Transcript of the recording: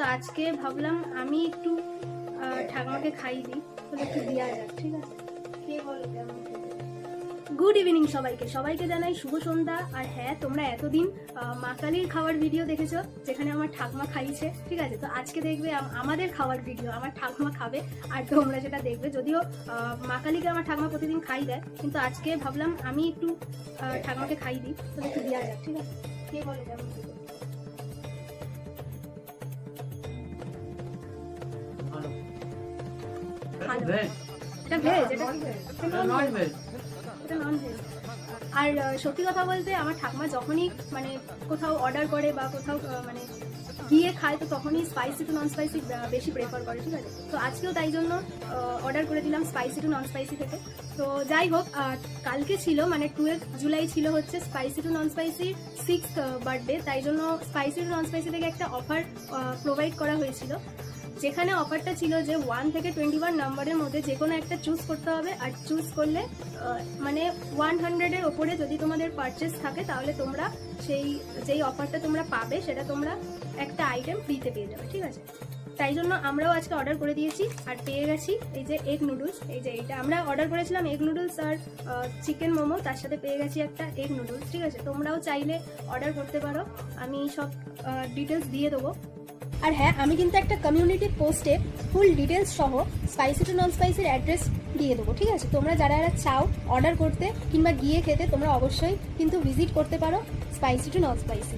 তো আজকে ভাবলাম আমি একটু ঠাকুমাকে খাইয়ে দিই, তাহলে একটু দেওয়া যাক, ঠিক আছে? কে বলো কেমন গুড ইভিনিং সবাইকে। সবাইকে জানাই শুভ সন্ধ্যা। আর হ্যাঁ তোমরা এতদিন মা কালীর খাওয়ার ভিডিও দেখেছ, যেখানে আমার ঠাকুমা খাইছে, ঠিক আছে? তো আজকে দেখবে আমাদের খাওয়ার ভিডিও আমার ঠাকুমা খাবে, আর তোমরা সেটা দেখবে। যদিও মা কালীকে আমার ঠাকুমা প্রতিদিন খাই দেয়, কিন্তু আজকে ভাবলাম আমি একটু ঠাকুমাকে খাই দিই, তাহলে একটু দেওয়া যাক, ঠিক আছে? কে বলো কেমন এটা ভেজ এটা এটা নন ভেজ এটা নন ভেজ আর সত্যি কথা বলতে আমার ঠাকুমা যখনই মানে কোথাও অর্ডার করে বা কোথাও মানে গিয়ে খায় তো তখনই স্পাইসি টু নন স্পাইসি বেশি প্রেফার করে ঠিক আছে? তো আজকেও তাই জন্য অর্ডার করে দিলাম স্পাইসি টু নন স্পাইসি থেকে। তো যাই হোক কালকে ছিল মানে টুয়েলভ জুলাই ছিল হচ্ছে spicy to non spicy six birthday তাই জন্য স্পাইসি টু নন স্পাইসি থেকে একটা অফার প্রোভাইড করা হয়েছিল। যেখানে অফারটা ছিল যে ওয়ান থেকে টোয়েন্টি ওয়ান নাম্বারের মধ্যে যে কোনো একটা চুজ করতে হবে আর চুজ করলে মানে ওয়ান হান্ড্রেডের ওপরে যদি তোমাদের পারচেস থাকে, তাহলে তোমরা সেই, যেই অফারটা তোমরা পাবে, সেটা তোমরা একটা আইটেম ফ্রিতে পেয়ে যাবে, ঠিক আছে? তাই জন্য আমরাও আজকে অর্ডার করে দিয়েছি আর পেয়ে গেছি এই যে এগ নুডলস এই যে এইটা। আমরা অর্ডার করেছিলাম এগ নুডলস আর চিকেন মোমো, তার সাথে পেয়ে গেছি একটা এগ নুডলস ঠিক আছে? তোমরাও চাইলে অর্ডার করতে পারো। আমি সব ডিটেলস দিয়ে দেবো। আর হ্যাঁ আমি কিন্তু একটা কমিউনিটি পোস্টে ফুল ডিটেলস সহ স্পাইসি টু নন স্পাইসির অ্যাড্রেস দিয়ে দেবো, ঠিক আছে? তোমরা যারা যারা চাও অর্ডার করতে কিংবা গিয়ে খেতে, তোমরা অবশ্যই কিন্তু ভিজিট করতে পারো স্পাইসি টু নন স্পাইসি